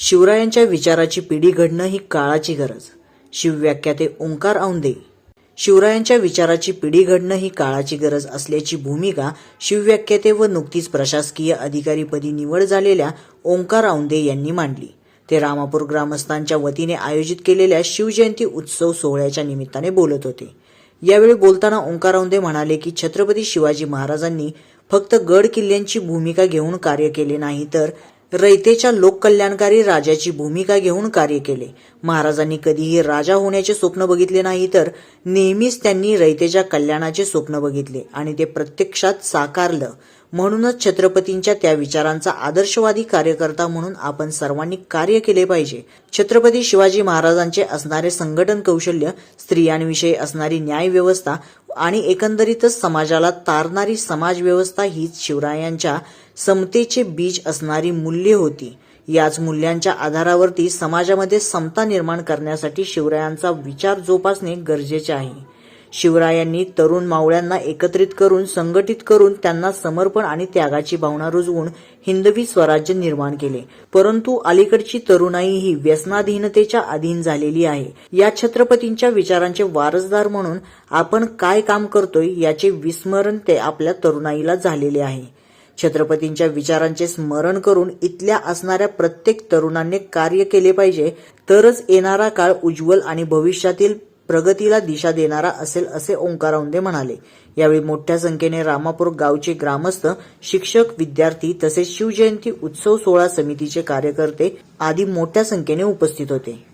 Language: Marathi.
शिवरायांच्या विचाराची पिढी घडणं ही काळाची गरज. शिवव्याख्याते ओंकार औंदे शिवरायांच्या विचाराची पिढी घडणं ही काळाची गरज असल्याची भूमिका शिवव्याख्याते व नुकतीच प्रशासकीय अधिकारीपदी निवड झालेल्या ओंकार औंदे यांनी मांडली. ते रामापूर ग्रामस्थांच्या वतीने आयोजित केलेल्या शिवजयंती उत्सव सोहळ्याच्या निमित्ताने बोलत होते. यावेळी बोलताना ओंकार औंदे म्हणाले की छत्रपती शिवाजी महाराजांनी फक्त गड किल्ल्यांची भूमिका घेऊन कार्य केले नाही तर रयतेच्या लोककल्याणकारी राजाची भूमिका घेऊन कार्य केले. महाराजांनी कधीही राजा होण्याचे स्वप्न बघितले नाही तर नेहमीच त्यांनी रयतेच्या कल्याणाचे स्वप्न बघितले आणि ते प्रत्यक्षात साकारलं. म्हणूनच छत्रपतींच्या त्या विचारांचा आदर्शवादी कार्यकर्ता म्हणून आपण सर्वांनी कार्य केले पाहिजे. छत्रपती शिवाजी महाराजांचे असणारे संघटन कौशल्य स्त्रियांविषयी असणारी न्यायव्यवस्था आणि एकंदरीतच समाजाला तारणारी समाजव्यवस्था हीच शिवरायांच्या समतेचे बीज असणारी मूल्ये होती. याच मूल्यांच्या आधारावरती समाजामध्ये समता निर्माण करण्यासाठी शिवरायांचा विचार जोपासणे गरजेचे आहे. शिवरायांनी तरुण मावळ्यांना एकत्रित करून संघटित करून त्यांना समर्पण आणि त्यागाची भावना रुजवून हिंदवी स्वराज्य निर्माण केले. परंतु अलीकडची तरुणाई ही व्यसनाधीनतेच्या अधीन झालेली आहे. या छत्रपतींच्या विचारांचे वारसदार म्हणून आपण काय काम करतोय याचे विस्मरण ते आपल्या तरुणाईला झालेले आहे. छत्रपतींच्या विचारांचे स्मरण करून इथल्या असणाऱ्या प्रत्येक तरुणांनी कार्य केले पाहिजे तरच येणारा काळ उज्ज्वल आणि भविष्यातील प्रगतीला दिशा देणारा असेल असे ओंकार म्हणाले. यावेळी मोठ्या संख्येने रामापूर गावचे ग्रामस्थ शिक्षक विद्यार्थी तसेच शिवजयंती उत्सव सोहळा समितीचे कार्यकर्ते आदी मोठ्या संख्येने उपस्थित होते.